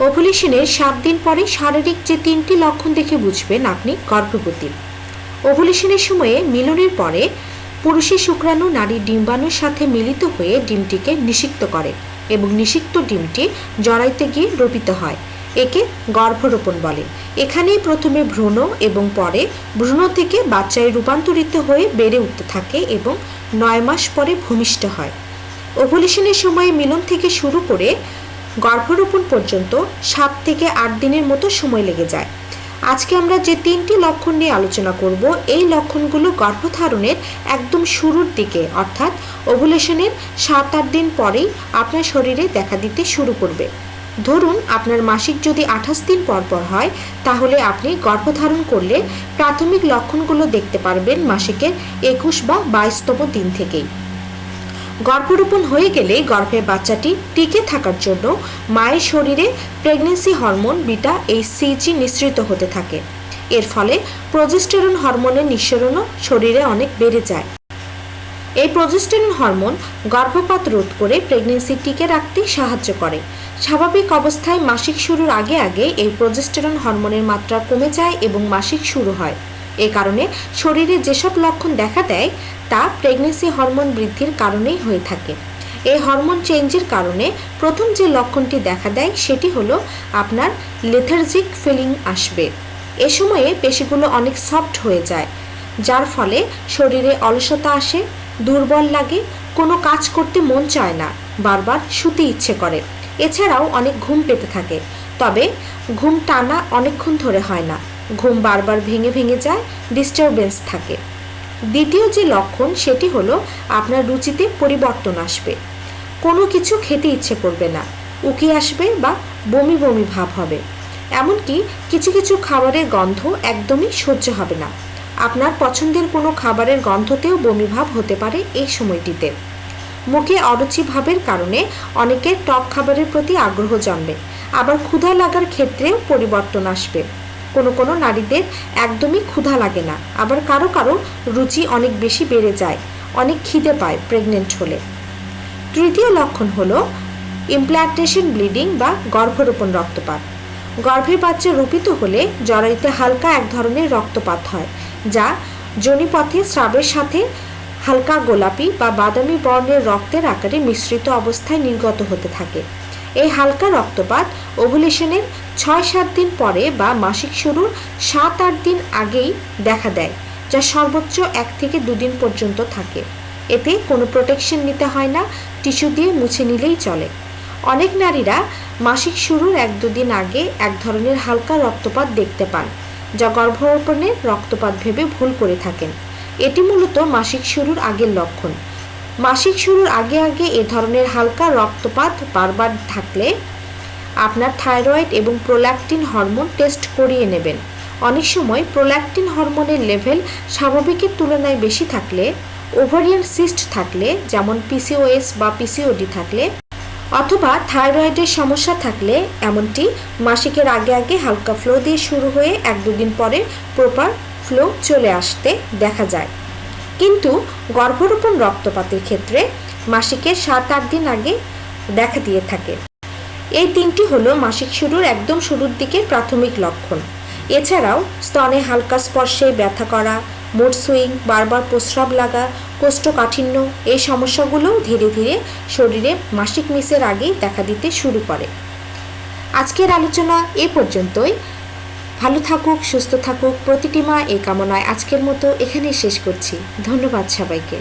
ওভুলেশনের সাত দিন পরে শারীরিক যে তিনটি লক্ষণ দেখে বুঝবেন আপনি, গর্ভবতী। ওভুলেশনের সময়ে মিলনের পরে পুরুষের শুক্রাণু নারীর ডিম্বাণুর সাথে মিলিত হয়ে ডিমটিকে নিষিক্ত করে এবং নিষিক্ত ডিমটি জড়াইতে গিয়ে রোপিত হয়। একে গর্ভরোপণ বলে। এখানেই প্রথমে ভ্রূণ এবং পরে ভ্রূণ থেকে বাচ্চায় রূপান্তরিত হয়ে বেড়ে উঠতে থাকে এবং নয় মাস পরে ভূমিষ্ঠ হয়। ওভুলেশনের সময় মিলন থেকে শুরু করে গর্ভরোপণ পর্যন্ত সাত থেকে আট দিনের মতো সময় লেগে যায়। আজকে আমরা যে তিনটি লক্ষণ নিয়ে আলোচনা করব, এই লক্ষণগুলো গর্ভধারণের একদম শুরুর দিকে, অর্থাৎ ওভুলেশনের সাত, আট দিন পরেই আপনার শরীরে দেখা দিতে শুরু করবে। ধরুন, আপনার মাসিক যদি আঠাশ দিন পর পর হয়, তাহলে আপনি গর্ভধারণ করলে প্রাথমিক লক্ষণগুলো দেখতে পারবেন মাসিকের একুশ বা বাইশতম দিন থেকেই। গর্ভরোপণ হয়ে গেলে গর্ভে বাচ্চাটি টিকে থাকার জন্য মায়ের শরীরে প্রেগনেন্সি হরমোন বিটা এই সিজি নিঃসৃত হতে থাকে। এর ফলে প্রজেস্টেরন হরমোনের নিঃসরণও শরীরে অনেক বেড়ে যায়। এই প্রজেস্টেরন হরমোন গর্ভপাত রোধ করে প্রেগনেন্সি টিকে রাখতে সাহায্য করে। স্বাভাবিক অবস্থায় মাসিক শুরুর আগে আগে এই প্রজেস্টেরন হরমোনের মাত্রা কমে যায় এবং মাসিক শুরু হয়। এ কারণে শরীরে যেসব লক্ষণ দেখা দেয়, তা প্রেগনেন্সি হরমোন বৃদ্ধির কারণেই হয়ে থাকে। এই হরমোন চেঞ্জের কারণে প্রথম যে লক্ষণটি দেখা দেয়, সেটি হলো আপনার লেথার্জিক ফিলিং আসবে। এ সময়ে পেশিগুলো অনেক সফট হয়ে যায়, যার ফলে শরীরে অলসতা আসে, দুর্বল লাগে, কোনো কাজ করতে মন চায় না, বারবার শুতে ইচ্ছে করে। এছাড়াও অনেক ঘুম পেতে থাকে, তবে ঘুম টানা অনেকক্ষণ ধরে হয় না। ঘুম বারবার ভেঙে ভেঙে যায় ডিস্টারবেন্স থাকে। দ্বিতীয় যে লক্ষণ, সেটি হলো আপনার রুচিতে পরিবর্তন আসবে। কোনো কিছু খেতে ইচ্ছে করবে না, উকি আসবে বা বমি বমি ভাব হবে। এমনকি কিছু কিছু খাবারের গন্ধ একদমই সহ্য হবে না। আপনার পছন্দের কোনো খাবারের গন্ধতেও বমি ভাব হতে পারে এই সময়টিতে। মুখে অরুচি ভাবের কারণে অনেকের টক খাবারের প্রতি আগ্রহ জন্মে, আবার ক্ষুধা লাগার ক্ষেত্রেও পরিবর্তন আসবে। কোনো কোনো নারীদের একদমই ক্ষুধা লাগে না। আবার কারও কারও রুচি অনেক বেশি বেড়ে যায়, অনেক খিদে পায় প্রেগনেন্ট হলে। তৃতীয় লক্ষণ হলো ইমপ্ল্যান্টেশন ব্লিডিং বা গর্ভরোপণ রক্তপাত। গর্ভের বাচ্চা রূপিত হলে জরাইতে হালকা এক ধরনের রক্তপাত হয়, যা যোনিপথে স্রাবের সাথে হালকা গোলাপি বা বাদামি বর্ণের রক্তের আকারে মিশ্রিত অবস্থায় নির্গত হতে থাকে। এই হালকা রক্তপাত ওভুলেশনের ছয় সাত দিন পরে বা মাসিক শুরুর সাত আট দিন আগেই দেখা দেয়, যা সর্বোচ্চ এক থেকে দুদিন পর্যন্ত থাকে। এতে কোনো প্রোটেকশন নিতে হয় না টিস্যু দিয়ে মুছে নিলেই চলে। অনেক নারীরা মাসিক শুরুর এক দুদিন আগে এক ধরনের হালকা রক্তপাত দেখতে পান, যা গর্ভরোপণের রক্তপাত ভেবে ভুল করে থাকেন। এটি মূলত মাসিক শুরুর আগের লক্ষণ। মাসিক শুরুর আগে আগে এ ধরনের হালকা রক্তপাত বারবার থাকলে আপনার থাইরয়েড এবং প্রোল্যাকটিন হরমোন টেস্ট করিয়ে নেবেন। অনেক সময় প্রোল্যাকটিন হরমোনের লেভেল স্বাভাবিকের তুলনায় বেশি থাকলে, ওভারিয়ান সিস্ট থাকলে, যেমন পিসিওএস বা পিসিওডি থাকলে, অথবা থাইরয়েডের সমস্যা থাকলে, এমনটি মাসিকের আগে আগে হালকা ফ্লো দিয়ে শুরু হয়ে এক দুদিন পরে প্রপার ফ্লো চলে আসতে দেখা যায়। কিন্তু গর্ভরোপণ রক্তপাতের ক্ষেত্রে মাসিকের সাত আট দিন আগে দেখা দিয়ে থাকে। এই তিনটি হলো মাসিক শুরুর একদম শুরুর দিকে প্রাথমিক লক্ষণ। এছাড়াও স্তনে হালকা স্পর্শে ব্যথা করা, মুড সুইং, বারবার প্রস্রাব লাগা, কোষ্ঠকাঠিন্য, এই সমস্যাগুলোও ধীরে ধীরে শরীরে মাসিক মিসের আগেই দেখা দিতে শুরু করে। আজকের আলোচনা এ পর্যন্তই। ভালো থাকুক, সুস্থ থাকুক, প্রতিটি মা এই কামনায় আজকের মতো এখানেই শেষ করছি। ধন্যবাদ সবাইকে।